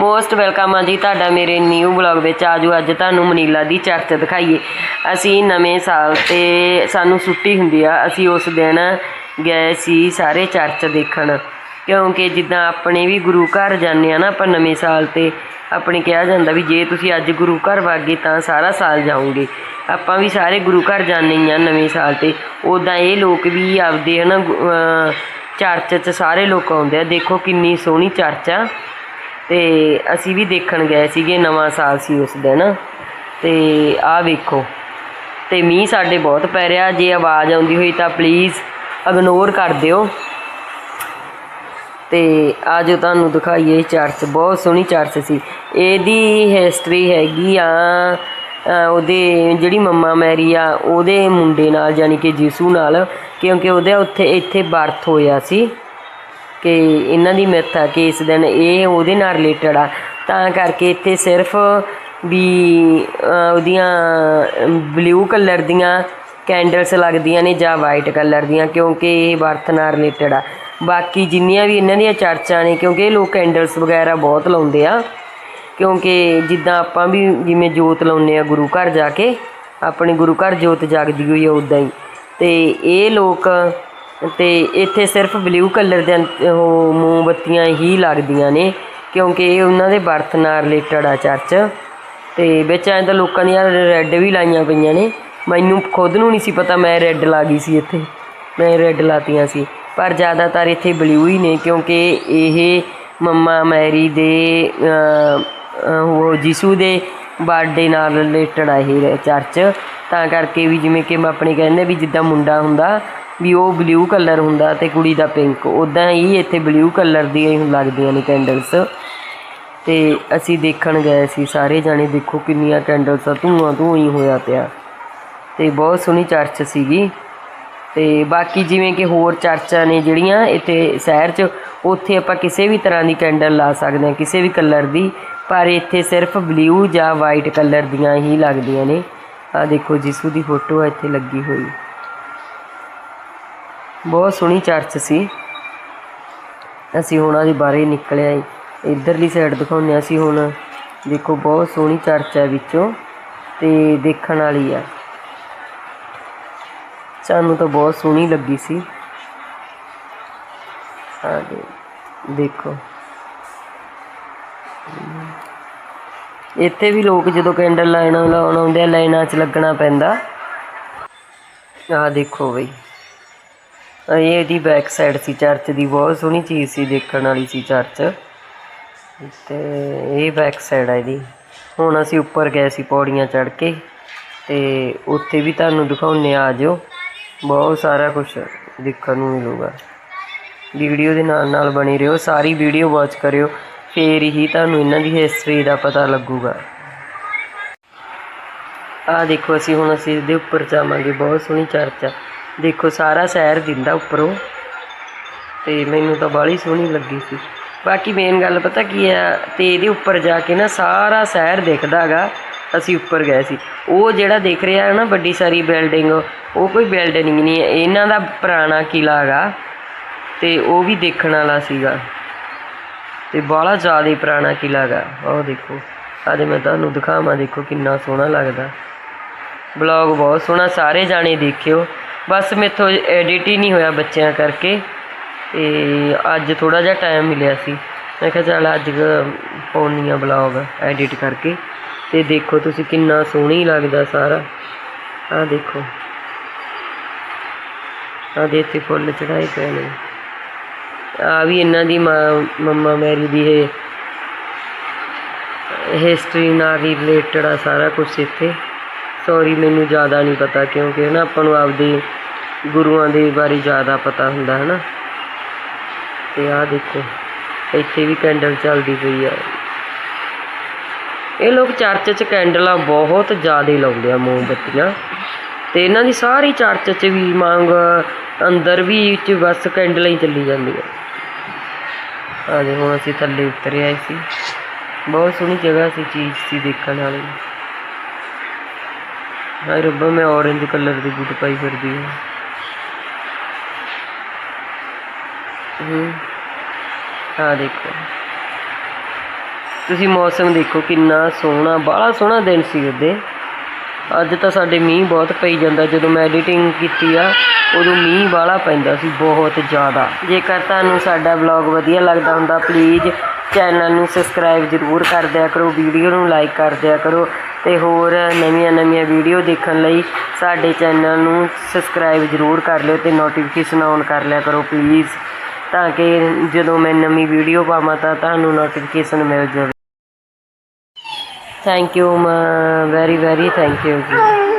Most welcome ਆ ਜੀ ਤੁਹਾਡਾ ਮੇਰੇ ਨਿਊ ਬਲੌਗ ਵਿੱਚ। ਆਜੋ, ਅੱਜ ਤੁਹਾਨੂੰ ਮਨੀਲਾ ਦੀ ਚਰਚ ਦਿਖਾਈਏ। ਅਸੀਂ ਨਵੇਂ ਸਾਲ ਤੇ ਸਾਨੂੰ ਛੁੱਟੀ ਹੁੰਦੀ ਆ। ਅਸੀਂ ਉਸ ਦਿਨ ਗਏ ਸੀ ਸਾਰੇ ਚਰਚ ਦੇਖਣ। ਕਿਉਂਕਿ ਜਿੱਦਾਂ ਆਪਣੇ ਵੀ ਗੁਰੂ ਘਰ ਜਾਂਦੇ ਆ ਨਾ, ਆਪਾਂ ਨਵੇਂ ਸਾਲ ਤੇ ਆਪਣੇ ਕਿਹਾ ਜਾਂਦਾ ਵੀ ਜੇ ਤੁਸੀਂ ਅੱਜ ਗੁਰੂ ਘਰ ਵਾਗੇ ਤਾਂ ਸਾਰਾ ਸਾਲ ਜਾਓਗੇ। ਆਪਾਂ ਵੀ ਸਾਰੇ ਗੁਰੂ ਘਰ ਜਾਂਦੇ ਹੀ ਆ ਨਵੇਂ ਸਾਲ ਤੇ। ਉਦਾਂ ਇਹ ਲੋਕ ਵੀ ਆਪਦੇ ਹਨਾ ਗੁ- ਚਰਚ 'ਚ ਸਾਰੇ ਲੋਕ ਆਉਂਦੇ ਆ। ਦੇਖੋ ਕਿੰਨੀ ਸੋਹਣੀ ਚਰਚ ਆ। ਤੇ ਅਸੀਂ ਵੀ ਦੇਖਣ ਗਏ ਸੀਗੇ, ਨਵਾਂ ਸਾਲ ਸੀ ਉਸ ਦਿਨ। ਤੇ ਆਹ ਵੇਖੋ, ਤੇ ਮੀਂਹ ਸਾਡੇ ਬਹੁਤ ਪੈ ਰਿਹਾ। ਜੇ ਆਵਾਜ਼ ਆਉਂਦੀ ਹੋਈ ਤਾਂ ਪਲੀਜ਼ ਇਗਨੋਰ ਕਰ ਦਿਓ। ਤੇ ਆਜੋ ਤੁਹਾਨੂੰ ਦਿਖਾਈਏ ਚਰਚ, ਬਹੁਤ ਸੋਹਣੀ ਚਰਚ ਸੀ। ਇਹਦੀ ਹਿਸਟਰੀ ਹੈਗੀ ਆ ਉਹਦੇ ਜਿਹੜੀ ਮੰਮਾ ਮੈਰੀ ਆ, ਉਹਦੇ ਮੁੰਡੇ ਨਾਲ ਯਾਨੀ ਕਿ ਯਿਸੂ ਨਾਲ, ਕਿਉਂਕਿ ਉਹਦੇ ਉੱਥੇ ਇੱਥੇ ਬਰਥ ਹੋਇਆ ਸੀ। ਕਿ ਇਹਨਾਂ ਦੀ ਮਿੱਥ ਆ, ਕਿ ਇਸ ਦਿਨ ਇਹ ਉਹਦੇ ਨਾਲ ਰਿਲੇਟਡ ਆ। ਤਾਂ ਕਰਕੇ ਇੱਥੇ ਸਿਰਫ ਵੀ ਉਹਦੀਆਂ ਬਲੂ ਕਲਰ ਦੀਆਂ ਕੈਂਡਲਸ ਲੱਗਦੀਆਂ ਨੇ ਜਾਂ ਵਾਈਟ ਕਲਰ ਦੀਆਂ, ਕਿਉਂਕਿ ਇਹ ਬਰਥ ਨਾਲ ਰਿਲੇਟਡ ਆ। ਬਾਕੀ ਜਿੰਨੀਆਂ ਵੀ ਇਹਨਾਂ ਦੀਆਂ ਚਰਚਾਂ ਨੇ, ਕਿਉਂਕਿ ਇਹ ਲੋਕ ਕੈਂਡਲਸ ਵਗੈਰਾ ਬਹੁਤ ਲਾਉਂਦੇ ਆ, ਕਿਉਂਕਿ ਜਿੱਦਾਂ ਆਪਾਂ ਵੀ ਜਿਵੇਂ ਜੋਤ ਲਾਉਂਦੇ ਆ ਗੁਰੂ ਘਰ ਜਾ ਕੇ, ਆਪਣੇ ਗੁਰੂ ਘਰ ਜੋਤ ਜਗਦੀ ਹੋਈ ਆ ਉਦਾਂ ਹੀ। ਤੇ ਇਹ ਲੋਕ ਤੇ ਇੱਥੇ ਸਿਰਫ ਬਲੂ ਕਲਰ ਦੇ ਉਹ ਮੋਮਬੱਤੀਆਂ ਹੀ ਲੱਗਦੀਆਂ ਨੇ, ਕਿਉਂਕਿ ਇਹ ਉਹਨਾਂ ਦੇ ਬਰਥ ਨਾਲ ਰਿਲੇਟਡ ਆ ਚਰਚ ਤੇ ਵਿੱਚ ਐਂ ਤਾਂ ਲੋਕਾਂ ਦੀਆਂ ਰੈੱਡ ਵੀ ਲਾਈਆਂ ਪਈਆਂ ਨੇ। ਮੈਨੂੰ ਖੁਦ ਨੂੰ ਨਹੀਂ ਸੀ ਪਤਾ ਮੈਂ ਰੈੱਡ ਲਾ ਗਈ ਸੀ ਇੱਥੇ। ਮੈਂ ਰੈੱਡ ਲਾਤੀਆਂ ਸੀ। ਪਰ ਜ਼ਿਆਦਾਤਰ ਇੱਥੇ ਬਲੂ ਹੀ ਨੇ, ਕਿਉਂਕਿ ਇਹ ਮੰਮਾ ਮੈਰੀ ਦੇ ਉਹ ਯਿਸੂ ਦੇ ਬਰਥਡੇ ਨਾਲ ਰਿਲੇਟਡ ਆ ਇਹ ਚਰਚ ਤਾਂ ਕਰਕੇ ਵੀ ਜਿਵੇਂ ਕਿ ਮੈਂ ਆਪਣੇ ਕਹਿੰਦੇ ਵੀ ਜਿੱਦਾਂ ਮੁੰਡਾ ਹੁੰਦਾ ਵੀ ਉਹ ਬਲੂ ਕਲਰ ਹੁੰਦਾ ਤੇ ਕੁੜੀ ਦਾ ਪਿੰਕ ਉਦਾਂ ਹੀ ਇੱਥੇ ਬਲੂ ਕਲਰ ਦੀਆਂ ਹੀ ਲੱਗਦੀਆਂ ਨੇ ਕੈਂਡਲਸ ਤੇ ਅਸੀਂ ਦੇਖਣ ਗਏ ਸੀ, ਸਾਰੇ ਜਾਣੇ ਦੇਖੋ ਕਿੰਨੀਆਂ ਕੈਂਡਲਸ ਆ, ਧੂਆਂ ਧੂਆਂ ਹੀ ਹੋਇਆ ਪਿਆ। ਤੇ ਬਹੁਤ ਸੋਹਣੀ ਚਰਚ ਸੀਗੀ। ਤੇ ਬਾਕੀ ਜਿਵੇਂ ਕਿ ਹੋਰ ਚਰਚਾਂ ਨੇ ਜਿਹੜੀਆਂ ਇੱਥੇ ਸ਼ਹਿਰ 'ਚ, ਉੱਥੇ ਆਪਾਂ ਕਿਸੇ ਵੀ ਤਰ੍ਹਾਂ ਦੀ ਕੈਂਡਲ ਲਾ ਸਕਦੇ ਹਾਂ, ਕਿਸੇ ਵੀ ਕਲਰ ਦੀ। ਪਰ ਇੱਥੇ ਸਿਰਫ ਬਲੂ ਜਾਂ ਵਾਈਟ ਕਲਰ ਦੀਆਂ ਹੀ ਲੱਗਦੀਆਂ ਨੇ। ਆ ਦੇਖੋ, ਜਿਸੂ ਦੀ ਫੋਟੋ ਆ, ਇੱਥੇ ਲੱਗੀ ਹੋਈ। ਬਹੁਤ ਸੋਹਣੀ ਚਰਚ ਸੀ। ਅਸੀਂ ਹੁਣ ਉਹਦੇ ਬਾਰੇ ਨਿਕਲਿਆ ਈ। ਇੱਧਰਲੀ ਸਾਈਡ ਦਿਖਾਉਂਦੇ ਹਾਂ ਅਸੀਂ ਹੁਣ। ਦੇਖੋ, ਬਹੁਤ ਸੋਹਣੀ ਚਰਚ ਹੈ ਵਿੱਚੋਂ ਤੇ ਦੇਖਣ ਵਾਲੀ ਆ ਸਾਨੂੰ ਤਾਂ ਬਹੁਤ ਸੋਹਣੀ ਲੱਗੀ ਸੀ। ਆ ਦੇ ਦੇਖੋ। ਇੱਥੇ ਵੀ ਲੋਕ ਜਦੋਂ ਕੈਂਡਲ ਲਾਈਨ ਲਾਉਣ ਆਉਂਦੇ ਆ, ਲਾਈਨਾਂ 'ਚ ਲੱਗਣਾ ਪੈਂਦਾ। ਆ ਦੇਖੋ ਬਈ। ਇਹ ਇਹਦੀ ਬੈਕ ਸਾਈਡ ਸੀ ਚਰਚ ਦੀ, ਬਹੁਤ ਸੋਹਣੀ ਚੀਜ਼ ਸੀ ਦੇਖਣ ਵਾਲੀ ਸੀ ਚਰਚ ਤੇ ਇਹ ਬੈਕ ਸਾਈਡ ਆ ਇਹਦੀ। ਹੁਣ ਅਸੀਂ ਉੱਪਰ ਗਏ ਸੀ ਪੌੜੀਆਂ ਚੜ੍ਹ ਕੇ, ਤੇ ਉੱਥੇ ਵੀ ਤੁਹਾਨੂੰ ਦਿਖਾਉਣੇ ਆ ਜਿਓ। ਬਹੁਤ ਸਾਰਾ ਕੁਝ ਦੇਖਣ ਨੂੰ ਮਿਲੂਗਾ। ਵੀਡੀਓ ਦੇ ਨਾਲ ਨਾਲ ਬਣੀ ਰਹੋ, ਸਾਰੀ ਵੀਡੀਓ ਵਾਚ ਕਰਿਓ, ਫੇਰ ਹੀ ਤੁਹਾਨੂੰ ਇਹਨਾਂ ਦੀ ਹਿਸਟਰੀ ਦਾ ਪਤਾ ਲੱਗੂਗਾ। ਆ ਦੇਖੋ, ਅਸੀਂ ਹੁਣ ਅਸੀਂ ਇਹਦੇ ਉੱਪਰ ਜਾਵਾਂਗੇ, ਬਹੁਤ ਸੋਹਣੀ ਚਰਚ ਆ। ਦੇਖੋ, ਸਾਰਾ ਸ਼ਹਿਰ ਦਿੰਦਾ ਉੱਪਰੋਂ। ਤੇ ਮੈਨੂੰ ਤਾਂ ਬਾਹਲੀ ਸੋਹਣੀ ਲੱਗੀ ਸੀ। ਬਾਕੀ ਮੇਨ ਗੱਲ ਪਤਾ ਕੀ ਆ, ਤੇ ਇਹਦੇ ਉੱਪਰ ਜਾ ਕੇ ਨਾ ਸਾਰਾ ਸ਼ਹਿਰ ਦਿਖਦਾ ਹੈਗਾ, ਅਸੀਂ ਉੱਪਰ ਗਏ ਸੀ। ਉਹ ਜਿਹੜਾ ਦੇਖ ਰਿਹਾ ਹੈ ਨਾ, ਵੱਡੀ ਸਾਰੀ ਬਿਲਡਿੰਗ ਉਹ ਕੋਈ ਬਿਲਡਿੰਗ ਨਹੀਂ ਹੈ। ਇਹਨਾਂ ਦਾ ਪੁਰਾਣਾ ਕਿਲਾ ਹੈਗਾ, ਤੇ ਉਹ ਵੀ ਦੇਖਣ ਵਾਲਾ ਸੀਗਾ। ਤੇ ਬਾਹਲਾ ਜ਼ਿਆਦਾ ਪੁਰਾਣਾ ਕਿਲਾ ਹੈਗਾ। ਉਹ ਦੇਖੋ, ਅੱਜ ਮੈਂ ਤੁਹਾਨੂੰ ਦਿਖਾਵਾਂ, ਦੇਖੋ ਕਿੰਨਾ ਸੋਹਣਾ ਲੱਗਦਾ। ਬਲੌਗ ਬਹੁਤ ਸੋਹਣਾ, ਸਾਰੇ ਜਾਣੇ ਦੇਖਿਓ। ਬਸ ਮੇਥੋਂ ਐਡਿਟ ਹੀ ਨਹੀਂ ਹੋਇਆ ਬੱਚਿਆਂ ਕਰਕੇ ਤੇ ਅੱਜ ਥੋੜਾ ਜਿਹਾ ਟਾਈਮ ਮਿਲਿਆ ਸੀ। ਮੈਂ ਕਿਹਾ ਚੱਲ ਅੱਜ ਪਾਉਣੀ ਆ ਬਲੌਗ ਐਡਿਟ ਕਰਕੇ ਤੇ ਦੇਖੋ ਤੁਸੀਂ ਕਿੰਨਾ ਸੋਹਣੀ ਲੱਗਦਾ ਸਾਰਾ। ਆਹ ਦੇਖੋ। ਆਹ ਦੇ ਇੱਥੇ ਫੁੱਲ ਚੜਾਏ ਪਏ ਨੇ। ਆ ਵੀ ਇਹਨਾਂ ਦੀ ਮਾਂ, ਮੰਮਾ ਮੈਰੀ ਦੀ ਇਹ ਹਿਸਟਰੀ ਨਾਲ ਰਿਲੇਟਡ ਆ ਸਾਰਾ ਕੁਝ ਇੱਥੇ। ਸੌਰੀ ਮੈਨੂੰ ਜ਼ਿਆਦਾ ਨਹੀਂ ਪਤਾ ਕਿਉਂਕਿ ਨਾ ਆਪਾਂ ਨੂੰ ਆਪਦੇ ਗੁਰੂਆਂ ਦੇ ਬਾਰੇ ਜ਼ਿਆਦਾ ਪਤਾ ਹੁੰਦਾ ਹੈ ਨਾ ਤੇ ਆਹ ਦੇਖੋ, ਇੱਥੇ ਵੀ ਕੈਂਡਲ ਚੱਲਦੀ ਪਈ ਆ। ਇਹ ਲੋਕ ਚਰਚ 'ਚ ਕੈਂਡਲਾਂ ਬਹੁਤ ਜ਼ਿਆਦਾ ਲਾਉਂਦੇ ਆ, ਮੋਮਬੱਤੀਆਂ। ਤੇ ਇਹਨਾਂ ਦੀ ਸਾਰੀ ਚਰਚ 'ਚ ਵੀ ਮੰਗ, ਅੰਦਰ ਵੀ ਚ ਬਸ ਕੈਂਡਲਾਂ ਹੀ ਚੱਲੀ ਜਾਂਦੀਆਂ ਆ। ਜੇ ਹੁਣ ਅਸੀਂ ਥੱਲੇ ਉਤਰਿਆ ਆਏ ਸੀ, ਬਹੁਤ ਸੋਹਣੀ ਜਗ੍ਹਾ ਸੀ, ਚੀਜ਼ ਸੀ ਦੇਖਣ ਵਾਲੀ। ਹਾਏ ਰੱਬਾ, ਮੈਂ orange ਕਲਰ ਦੀ ਬੂਟ ਪਾਈ ਫਿਰਦੀ ਹਾਂ। ਹੂੰ। ਆ ਦੇਖੋ। ਤੁਸੀਂ ਮੌਸਮ ਦੇਖੋ, ਕਿੰਨਾ ਸੋਹਣਾ, ਬਾਹਲਾ ਸੋਹਣਾ ਦਿਨ ਸੀ ਉਹਦੇ। ਅੱਜ ਤਾਂ ਸਾਡੇ ਮੀਂਹ ਬਹੁਤ ਪਈ ਜਾਂਦਾ। ਜਦੋਂ ਮੈਂ ਐਡੀਟਿੰਗ ਕੀਤੀ ਆ, ਉਦੋਂ ਮੀਂਹ ਬਾਹਲਾ ਪੈਂਦਾ ਸੀ, ਬਹੁਤ ਜ਼ਿਆਦਾ। ਜੇਕਰ ਤੁਹਾਨੂੰ ਸਾਡਾ ਵਲੌਗ ਵਧੀਆ ਲੱਗਦਾ ਹੁੰਦਾ ਪਲੀਜ਼ ਚੈਨਲ ਨੂੰ ਸਬਸਕ੍ਰਾਈਬ ਜ਼ਰੂਰ ਕਰ ਦਿਆ ਕਰੋ, ਵੀਡੀਓ ਨੂੰ ਲਾਈਕ ਕਰ ਦਿਆ ਕਰੋ। ਅਤੇ ਹੋਰ ਨਵੀਆਂ ਨਵੀਆਂ ਵੀਡੀਓ ਦੇਖਣ ਲਈ ਸਾਡੇ ਚੈਨਲ ਨੂੰ ਸਬਸਕ੍ਰਾਈਬ ਜ਼ਰੂਰ ਕਰ ਲਿਓ ਅਤੇ ਨੋਟੀਫਿਕੇਸ਼ਨ ਔਨ ਕਰ ਲਿਆ ਕਰੋ ਪਲੀਜ਼ ਤਾਂ ਕਿ ਜਦੋਂ ਮੈਂ ਨਵੀਂ ਵੀਡੀਓ ਪਾਵਾਂ ਤਾਂ ਤੁਹਾਨੂੰ ਨੋਟੀਫਿਕੇਸ਼ਨ ਮਿਲ ਜਾਵੇ। Thank you very very thank you ਜੀ।